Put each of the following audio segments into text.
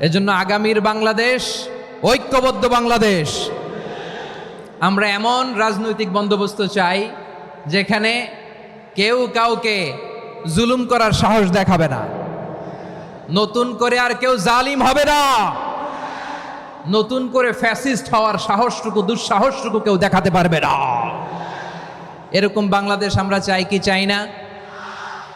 এজন্য আগামীর বাংলাদেশ, ঐক্যবদ্ধ বাংলাদেশ। আমরা এমন রাজনৈতিক বন্দোবস্ত চাই, যেখানে কেউ কাউকে জুলুম করার সাহস দেখাবে না। নতুন করে আর কেউ জালিম হবে না। নতুন করে ফ্যাসিস্ট হওয়ার সাহসটুকু, দুঃসাহসটুকু কেউ দেখাতে পারবে না। এরকম বাংলাদেশ আমরা চাই কি চাই না?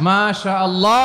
ما شاء الله.